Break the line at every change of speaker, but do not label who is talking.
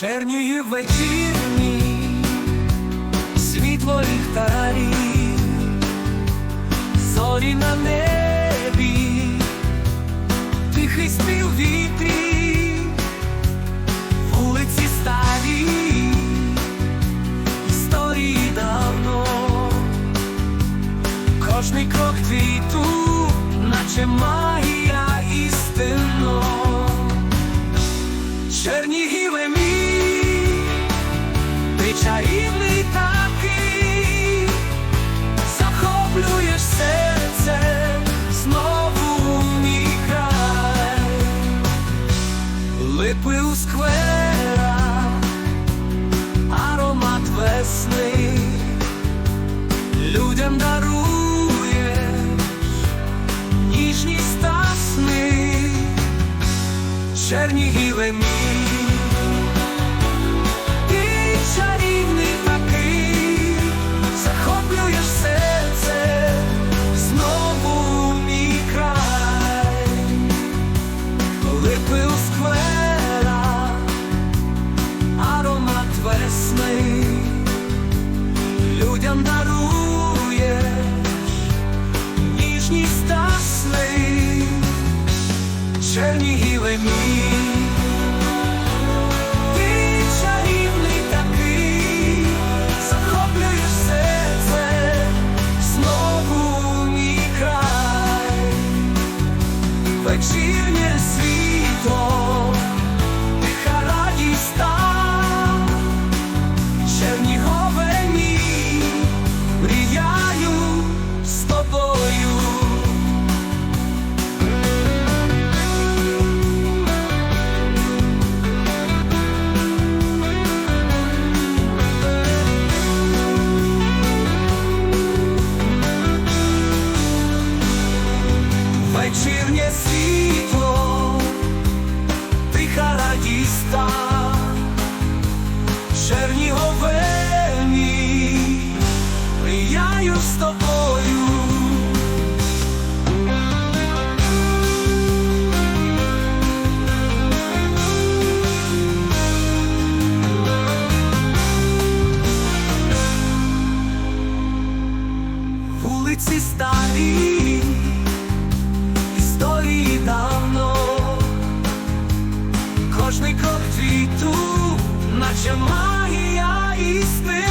Чернії вечірні, світло ліхтарів, зорі на небі, тихий спів вітрів, вулиці старі, історії давно, кожний крок твій тут, наче магія ніжність та сни. Чернігіве мій, Мій, ти такий, захоплюєш серце, знову мій край, вечірнє світло, вечірнє світло, тиха радість там, Чернігове мій, з тобою. Вулиці старі історії давно, кожний крок твій тут, наче магія істинно,